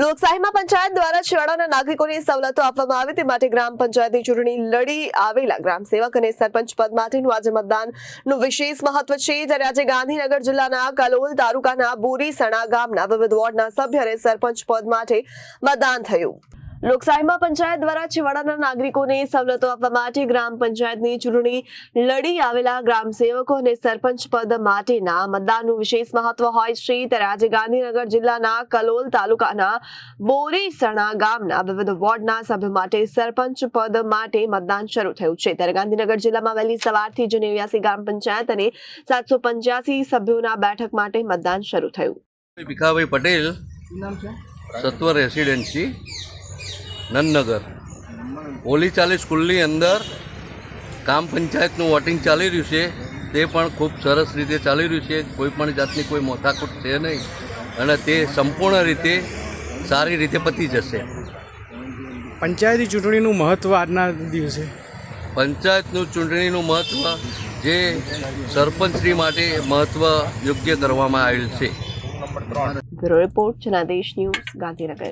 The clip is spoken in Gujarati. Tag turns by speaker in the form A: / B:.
A: લોકશાહીમાં પંચાયત દ્વારા છેવાડાના નાગરિકોને સવલતો આપવામાં આવે તે માટે ગ્રામ પંચાયતની ચૂંટણી લડી આવેલા ગ્રામ સેવક અને સરપંચ પદ માટેનું આજે મતદાનનું વિશેષ મહત્વ છે. ત્યારે આજે ગાંધીનગર જિલ્લાના કલોલ તાલુકાના બોરીસણા ગામના વિવિધ વોર્ડના સભ્ય અને સરપંચ પદ માટે મતદાન થયું. લોકશાહીમાં પંચાયત દ્વારા છેવાડાના નાગરિકોને સવલતો આપવા માટે ગ્રામ પંચાયતની ચૂંટણી લડી આવેલા ગ્રામ સેવકો અને સરપંચ પદ માટેના મતદાનનું વિશેષ મહત્વ હોય છે. ત્યારે આજે ગાંધીનગર જિલ્લાના કલોલ તાલુકાના બોરીસણા ગામના વિવિધ વોર્ડના સભ્યો માટે સરપંચ પદ માટે મતદાન શરૂ થયું છે. ત્યારે ગાંધીનગર જિલ્લામાં વહેલી સવારથી જ નેવ્યાસી ગ્રામ પંચાયત અને સાતસો પંચ્યાસી સભ્યોના બેઠક માટે મતદાન શરૂ થયું.
B: ભીખાભાઈ પટેલ સત્વ રેસિડેન્સી નંદનગર. ઓલી ચાલી સ્કૂલની અંદર ગ્રામ પંચાયતનું વોટિંગ ચાલી રહ્યું છે તે પણ ખૂબ સરસ રીતે ચાલી રહ્યું છે કોઈ પણ જાતની કોઈ મોથાકૂટ છે નહીં અને તે સંપૂર્ણ રીતે સારી રીતે પતી જશે.
C: પંચાયતી ચૂંટણીનું મહત્ત્વ આજના દિવસે.
B: પંચાયતનું ચૂંટણીનું મહત્ત્વ જે સરપંચશ્રી માટે મહત્ત્વ યોગ્ય કરવામાં આવેલ છે.
A: Report Janadesh news Gandhinagar.